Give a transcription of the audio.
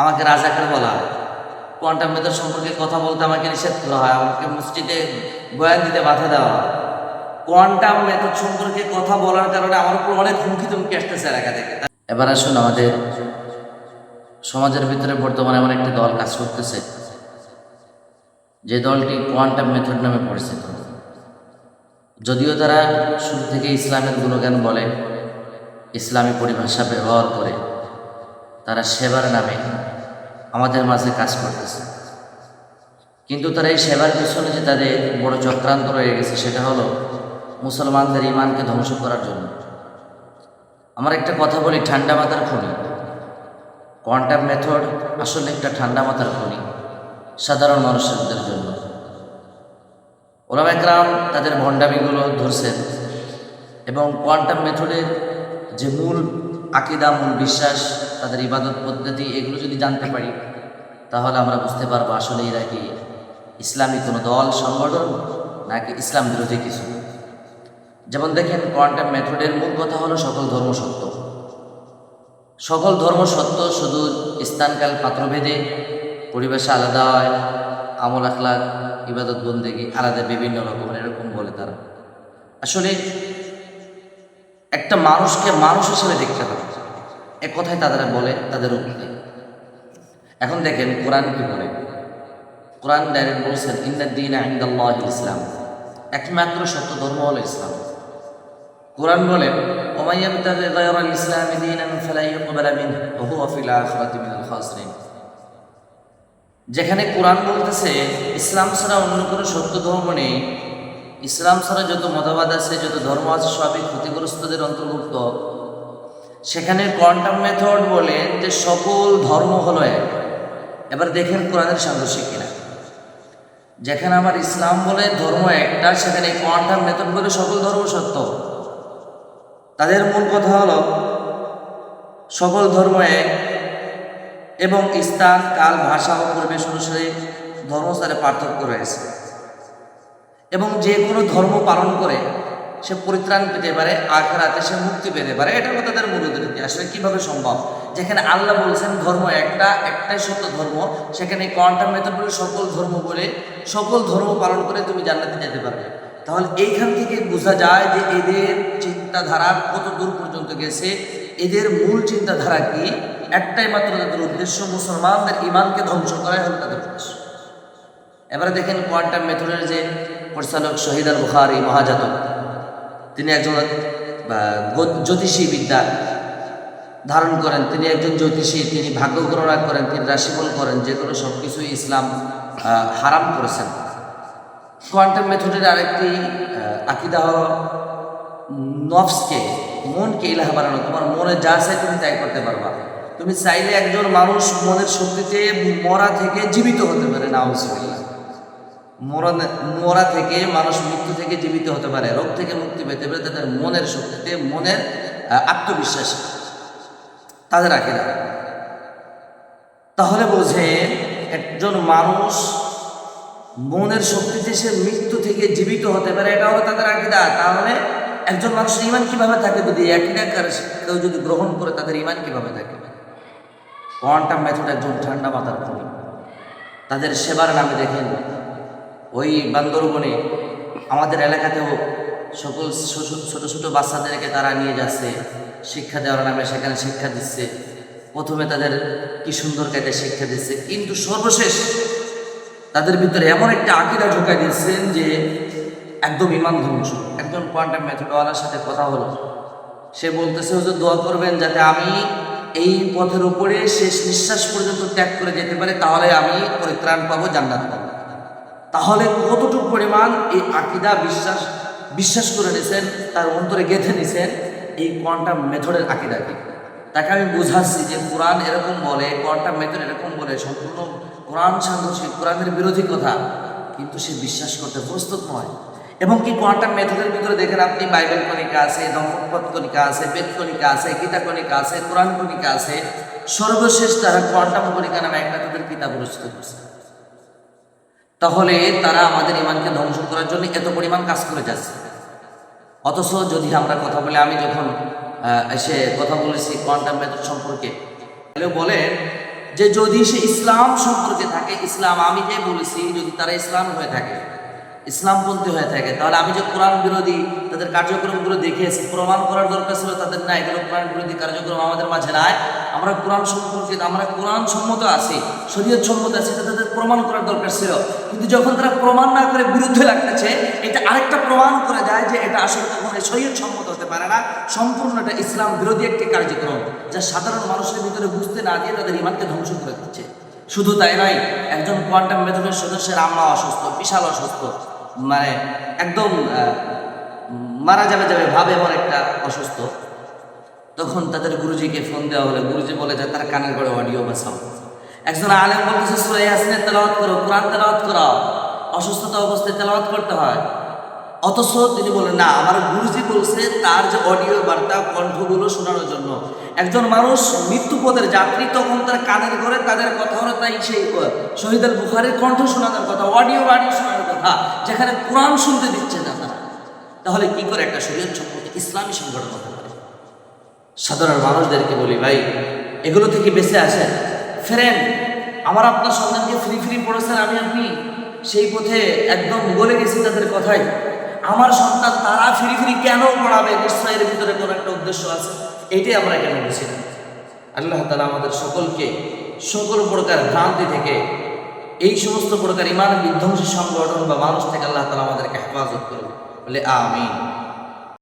আমাকে রাজাকার বলা। কোয়ান্টাম মেথড সম্পর্কে কথা বলতে আমাকে নিষেধ করা হয়, আমাকে মসজিদে বয়ান দিতে বাধা দেওয়া। হয় কোয়ান্টাম মেথড সম্পর্কে কথা বলার কারণে আমার উপর অনেক হুমকি তুমকি আসতেছে এলাকা থেকে। এবার আসুন আমাদের সমাজের ভিতরে বর্তমানে এমন একটি দল কাজ করতেছে, যে দলটি কোয়ান্টাম মেথড নামে পরিচিত। যদিও তারা শুরু থেকে ইসলামের গুণগান বলে, ইসলামী পরিভাষা ব্যবহার করে। তারা সেবার নামে আমাদের মাঝে কাজ করতেছে। কিন্তু তারা এই সেবার পিছনে যে তাদের বড় চক্রান্ত রয়ে গেছে, সেটা হলো মুসলমানদের ইমানকে ধ্বংস করার জন্য। আমার একটা কথা বলি, ঠান্ডা মাথার খনি। কোয়ান্টাম মেথড আসলে একটা ঠান্ডা মাথার খনি, সাধারণ মানুষদের জন্য। ওলাম একরাম তাদের ভণ্ডামিগুলো ধরছেন এবং কোয়ান্টাম মেথডের যে মূল আকিদা, মূল বিশ্বাস, তাদের ইবাদত পদ্ধতি, এগুলো যদি জানতে পারি, তাহলে আমরা বুঝতে পারব আসলে এরা কি ইসলামী কোনো দল, সংগঠন, নাকি ইসলাম বিরোধী কিছু। যেমন দেখেন, কোয়ান্টাম মেথডের মূল কথা হলো সকল ধর্ম সত্য। সকল ধর্ম সত্য শুধু স্থানকাল, পাত্রভেদে, পরিবেশে আলাদা হয়, আমল আখলাক, ইবাদত বন্দেগী, আলাদা, বিভিন্ন রকমের, এরকম বলে তারা। আসলে একটা মানুষকে মানুষ হিসেবে দেখতে হবে। এক কথায় তাদের বলে, তাদের উক্তি এখন দেখেন কোরআন কি বলে। কোরআন ডাইরেক্ট বলছেন ইন্দার দিন আইন্দাল্লাহ ইসলাম। একমাত্র সত্য ধর্ম হলো ইসলাম। কোরআন বলেন ওমাইয়াবতাগি গায়রাল ইসলামি দীনান ফালা ইউকবালা মিনহু ওয়া মিনাল যেখানে কোরআন বলতেছে, ইসলাম ছাড়া অন্য কোনো সত্য ধর্ম নেই। ইসলাম ছাড়া যত মতবাদ আছে, যত ধর্ম আছে, সবই ক্ষতিগ্রস্তদের অন্তর্ভুক্ত। সেখানে কোয়ান্টাম মেথড বলেন যে সকল ধর্ম হলো এক। এবার দেখেন কোরআনের সাংঘর্ষিক কিনা। যেখানে আমার ইসলাম বলে ধর্ম একটা, সেখানে কোয়ান্টাম মেথড বলে সকল ধর্ম সত্য। তাদের মূল কথা হলো, সকল ধর্ম এক এবং স্থান, কাল, ভাষা ও পরিবেশ অনুসারে ধর্মস্থানে পার্থক্য রয়েছে। এবং যে কোনো ধর্ম পালন করে সে পরিত্রাণ পেতে পারে, আখরাতে সে মুক্তি পেতে পারে। এটা হলো তাদের মূল উদ্ধৃতি আসলে কীভাবে সম্ভব? যেখানে আল্লাহ বলছেন ধর্ম একটা, একটাই সত্য ধর্ম, সেখানে কোয়ান্টাম মেথড বলে সকল ধর্ম বলে সকল ধর্ম পালন করে তুমি জান্নাতে যেতে পারবে। তাহলে এইখান থেকে বোঝা যায় যে এদের চিন্তাধারা কত দূর পর্যন্ত গেছে। এদের মূল চিন্তাধারা কি? একটাই মাত্র তাদের উদ্দেশ্য, মুসলমানদের ইমানকে ধ্বংস করাই হল তাদের উদ্দেশ্য। এবারে দেখেন কোয়ান্টাম মেথডের যে পরিচালক শহীদ আল বুখারি মহাজাতক। তিনি একজন জ্যোতিষী বিদ্যা ধারণ করেন। তিনি একজন জ্যোতিষী তিনি ভাগ্য গণনা করেন তিনি রাশিফল করেন যেগুলো সব কিছুই ইসলাম হারাম করেছেন। কোয়ান্টাম মেথডের আরেকটি আহ, আকিদা হল নফসকে মনকে ইলাহা বানানো। তোমার মনে যা চাই তুমি তাই করতে পারবা। তুমি চাইলে একজন মানুষ মনের শক্তিতে মরা থেকে জীবিত হতে পারে না মরা মরা থেকে, মানুষ মৃত্যু থেকে জীবিত হতে পারে। রোগ থেকে মুক্তি পেতে পারে তাদের মনের শক্তিতে, মনের আত্মবিশ্বাস, তাদের আকিদা। তাহলে বোঝে, একজন মানুষ মনের শক্তিতে সে মৃত্যু থেকে জীবিত হতে পারে এটা হলো তাদের আকিদা। তাহলে একজন মানুষের ইমান কীভাবে থাকে যদি আকিদা কেউ যদি গ্রহণ করে, তাদের ইমান কীভাবে থাকে? কোয়ান্টাম মেথড একজন ঠান্ডা মাথার তাদের সেবার নামে দেখেন ওই বান্দরবনে আমাদের এলাকাতেও সকল ছোট- ছোট বাচ্চাদেরকে তারা নিয়ে যাচ্ছে, শিক্ষা দেওয়ার নামে সেখানে শিক্ষা দিচ্ছে। প্রথমে তাদের কি সুন্দর কায়দায় শিক্ষা দিচ্ছে। কিন্তু সর্বশেষ তাদের ভিতরে এমন একটা আকিদা ঢোকাই দিচ্ছেন যে একদম ইমান ধ্বংস। একজন কোয়ান্টাম মেথডওয়ালার সাথে কথা হলো। সে বলতেছে, হুজুর, দোয়া করবেন যাতে আমি এই পথের উপরে শেষ নিঃশ্বাস পর্যন্ত ত্যাগ করে যেতে পারে, তাহলে আমি পরিত্রাণ পাবো, জান্নাত পাবো। তাহলে কতটুকু পরিমাণ এই আকিদা বিশ্বাস বিশ্বাস করে নিছেন, তার অন্তরে গেঁথে নিছেন, এই কোয়ান্টাম মেথডের আকিদাকে তাকে আমি বুঝাচ্ছি যে কোরআন এরকম বলে, কোয়ান্টাম মেথড এরকম বলে, সম্পূর্ণ কোরআন সাংঘর্ষিক কোরআনের বিরোধী কথা, কিন্তু সে বিশ্বাস করতে প্রস্তুত নয়। এবং কি কোয়ান্টাম মেথডের ভিতরে দেখেন আপনি বাইবেল কণিকা আছে দম্পত কণিকা আছে, বেদ কণিকা আছে, গীতা কণিকা আছে, কোরআন কণিকা আছে, সর্বশেষ তারা কোয়ান্টাম কণিকা নামে একটা তাদের কিতাব রচিত করছে। তাহলে তারা আমাদের ইমানকে ধ্বংস করার জন্য এত পরিমাণ কাজ করে যাচ্ছে। অথচ যদি আমরা কথা বলে, আমি যখন এসে কথা বলেছি কোয়ান্টাম মেথড সম্পর্কে, তাহলে বলেন যে যদি সে ইসলাম সম্পর্কে থাকে, ইসলাম আমি যে বলেছি, যদি তারা ইসলাম হয়ে থাকে ইসলামপন্থী হয়ে থাকে। তাহলে আমি যে কোরআন বিরোধী, তাদের কার্যক্রমগুলো দেখিয়েছি প্রমাণ করার দরকার ছিল, তাদের না এগুলো কোরআন বিরোধী কার্যক্রম আমাদের মাঝে নাই। আমরা কোরআন সম্পর্কিত আমরা কোরআন সম্মত আছি, শরীয়ত সম্মত আছি, এটা তাদের প্রমাণ করার দরকার ছিল। কিন্তু যখন তারা প্রমাণ না করে বিরুদ্ধে লাগতেছে, এটা আরেকটা প্রমাণ করে দেয় যে এটা আসলে কখনোই শরীয়ত সম্মত হতে পারে না। সম্পূর্ণ এটা ইসলাম বিরোধী একটি কার্যক্রম, যা সাধারণ মানুষের ভিতরে বুঝতে না দিয়ে তাদের ইমানকে ধ্বংস করে দিচ্ছে। শুধু তাই নয়, একজন কোয়ান্টাম মেথডের সদস্যের আম্মা অসুস্থ, বিশাল অসুস্থ। মানে একদম মারা যাবে যাবে ভাবে এমন একটা অসুস্থ। তখন তাদের গুরুজিকে ফোন দেওয়া হলে। গুরুজি বলে যে, তার কানের করে অডিও বাসাও। একজন আলেম বলতেছে সুরাই হাসিনের তেলাওয়াত করো, কোরআন তেলাওয়াত করাও। অসুস্থতা অবস্থায় তেলাওয়াত করতে হয়। অথচ তিনি বলেন, না, আমার গুরুজি বলছে তার যে অডিও বার্তা, কণ্ঠগুলো শোনানোর জন্য। একজন মানুষ মৃত্যু পথের যাত্রী, তখন তার কানের ঘরে তাদের কথা হলো তাই সেই শহীদ আল বুখারের কণ্ঠ শোনানোর কথা, অডিও বাড়ি শোনানোর কথা, যেখানে কোরআন শুনতে দিচ্ছে না তারা তাহলে কি করে একটা শরীর সম্পর্কে ইসলামী সংগঠন হতে পারে? সাধারণ মানুষদেরকে বলি, ভাই, এগুলো থেকে বেঁচে আসেন। ফেরেন, আমার আপনার সন্তানকে ফ্রি ফ্রি পড়েছেন, আমি আপনি সেই পথে একদম বলে গেছি তাদের কথাই আমার সন্তান তারা ফিরি ফিরি কেন পড়াবে? নিশ্চয় এর ভিতরে কোনো একটা উদ্দেশ্য আছে। এটাই আমরা কেন বুঝি না আল্লাহ তালা আমাদের সকলকে সকল প্রকার ভ্রান্তি থেকে এই সমস্ত প্রকার ইমান বিধ্বংসী সংগঠন বা মানুষ থেকে আল্লাহ তালা আমাদেরকে হেফাজত করবে বলে আমিন।